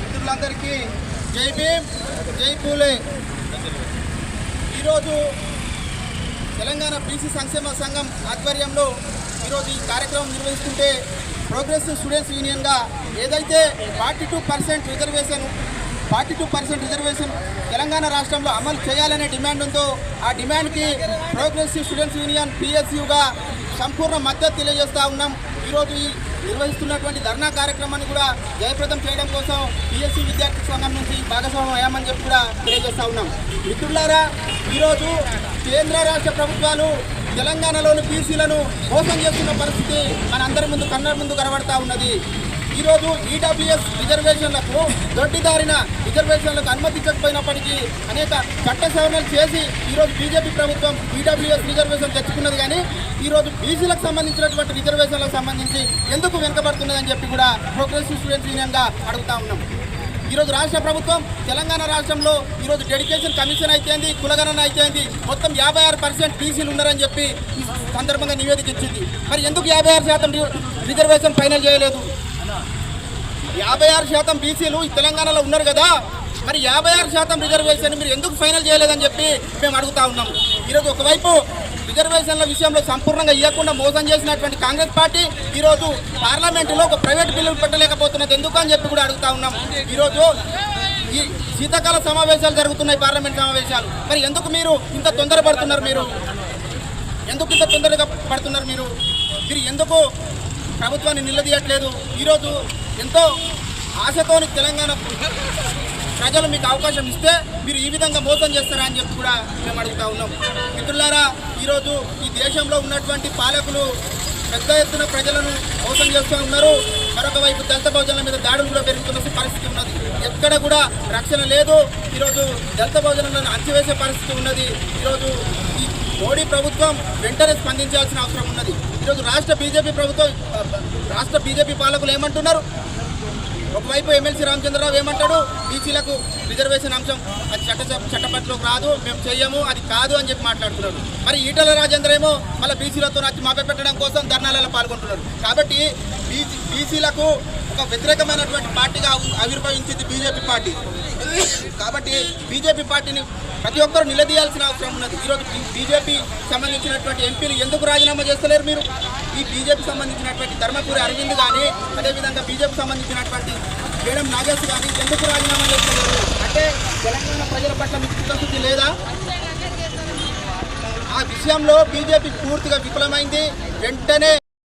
మిత్రులందరికీ జై భీమ్ జై పూలే. ఈరోజు తెలంగాణ బీసీ సంక్షేమ సంఘం ఆధ్వర్యంలో ఈరోజు ఈ కార్యక్రమం నిర్వహిస్తుంటే ప్రోగ్రెసివ్ స్టూడెంట్స్ యూనియన్గా ఏదైతే forty two percent reservation forty two percent reservation Telangana రాష్ట్రంలో అమలు చేయాలనే డిమాండ్ ఉందో ఆ డిమాండ్కి ప్రోగ్రెసివ్ స్టూడెంట్స్ యూనియన్ పిఎస్యుగా సంపూర్ణ మద్దతు తెలియజేస్తా ఉన్నాం. ఈరోజు ఈ నిర్వహిస్తున్నటువంటి ధర్నా కార్యక్రమాన్ని కూడా జయప్రదం చేయడం కోసం పిఎస్సి విద్యార్థి సంఘం నుంచి భాగస్వామ్యం అయ్యామని చెప్పి కూడా తెలియజేస్తా ఉన్నాం. మిత్రులారా ఈరోజు కేంద్ర రాష్ట్ర ప్రభుత్వాలు తెలంగాణలోని బీసీలను మోసం చేస్తున్న పరిస్థితి మన అందరి ముందు కన్నర ముందు కనబడతా ఉన్నది. ఈరోజు ఈడబ్ల్యూఎస్ రిజర్వేషన్లకు దొడ్డిదారిన రిజర్వేషన్లకు అనుమతించకపోయినప్పటికీ అనేక చట్ట సవరణలు చేసి ఈరోజు బీజేపీ ప్రభుత్వం ఈడబ్ల్యూఎస్ రిజర్వేషన్ తెచ్చుకున్నది కానీ ఈరోజు బీసీలకు సంబంధించినటువంటి రిజర్వేషన్లకు సంబంధించి ఎందుకు వెనుకబడుతున్నదని చెప్పి కూడా ప్రోగ్రెసివ్ స్టూడెంట్స్ యూనియన్గా అడుగుతా ఉన్నాం. ఈరోజు రాష్ట్ర ప్రభుత్వం తెలంగాణ రాష్ట్రంలో ఈరోజు డెడికేషన్ కమిషన్ అయితేంది కులగణన అయితేంది మొత్తం యాభై ఆరు పర్సెంట్ బీసీలు ఉన్నారని చెప్పి సందర్భంగా నివేదిక ఇచ్చింది. మరి ఎందుకు యాభై ఆరు శాతం రిజర్వేషన్ ఫైనల్ చేయలేదు? యాభై ఆరు శాతం బీసీలు ఈ తెలంగాణలో ఉన్నారు కదా మరి యాభై ఆరు శాతం రిజర్వేషన్ మీరు ఎందుకు ఫైనల్ చేయలేదని చెప్పి మేము అడుగుతా ఉన్నాం ఈరోజు ఒకవైపు రిజర్వేషన్ల విషయంలో సంపూర్ణంగా ఇవ్వకుండా మోసం చేసినటువంటి కాంగ్రెస్ పార్టీ ఈరోజు పార్లమెంటులో ఒక ప్రైవేట్ బిల్లులు పెట్టలేకపోతున్నది ఎందుకు అని చెప్పి కూడా అడుగుతా ఉన్నాం. ఈరోజు ఈ శీతాకాల సమావేశాలు జరుగుతున్నాయి పార్లమెంట్ సమావేశాలు. మరి ఎందుకు మీరు ఇంత తొందరపడుతున్నారు మీరు? ఎందుకు ఇంత తొందరగా పడుతున్నారు మీరు? మీరు ఎందుకు ప్రభుత్వాన్ని నిలదీయట్లేదు. ఈరోజు ఎంతో ఆశతోని తెలంగాణ ప్రజలు మీకు అవకాశం ఇస్తే మీరు ఈ విధంగా మోసం చేస్తారా అని చెప్పి కూడా మేము అడుగుతా ఉన్నాం. మిత్రులారా ఈరోజు ఈ దేశంలో ఉన్నటువంటి పాలకులు పెద్ద ఎత్తున ప్రజలను మోసం చేస్తూ ఉన్నారు. మరొక వైపు దళిత బహుజనుల మీద దాడులు కూడా పెరుగుతున్న పరిస్థితి ఉన్నది. ఎక్కడ కూడా రక్షణ లేదు. ఈరోజు దళిత భోజనాలను అణచివేసే పరిస్థితి ఉన్నది. ఈరోజు ఈ మోడీ ప్రభుత్వం వెంటనే స్పందించాల్సిన అవసరం ఉన్నది. ఈరోజు రాష్ట్ర బీజేపీ ప్రభుత్వం రాష్ట్ర బీజేపీ పాలకులు ఏమంటున్నారు? ఒకవైపు ఎమ్మెల్సీ రామచంద్రరావు ఏమంటాడు? బీసీలకు రిజర్వేషన్ అంశం అది చట్ట చట్టపట్లోకి రాదు మేము చెయ్యము అది కాదు అని చెప్పి మాట్లాడుతున్నాడు మరి ఈటల రాజేంద్ర ఏమో మళ్ళీ బీసీలతో నచ్చి మాపే పెట్టడం కోసం ధర్నాలలో పాల్గొంటున్నారు. కాబట్టి బీసీ బీసీలకు ఒక వ్యతిరేకమైనటువంటి పార్టీగా ఆవిర్భవించింది బీజేపీ పార్టీ. కాబట్టి బీజేపీ పార్టీని ప్రతి ఒక్కరు నిలదీయాల్సిన అవసరం ఉన్నది. ఈరోజు బీజేపీ సంబంధించినటువంటి ఎంపీలు ఎందుకు రాజీనామా చేస్తలేరు మీరు? ఈ బీజేపీ సంబంధించినటువంటి ధర్మపురి అరవింద్ కానీ అదేవిధంగా బీజేపీ సంబంధించినటువంటి వేడం నాగేష్ కానీ ఎందుకు రాజీనామా చేస్తలేరు? అంటే తెలంగాణ ప్రజల పట్ల మీకు చిత్తశుద్ధి లేదా? ఆ విషయంలో బీజేపీ పూర్తిగా విఫలమైంది. వెంటనే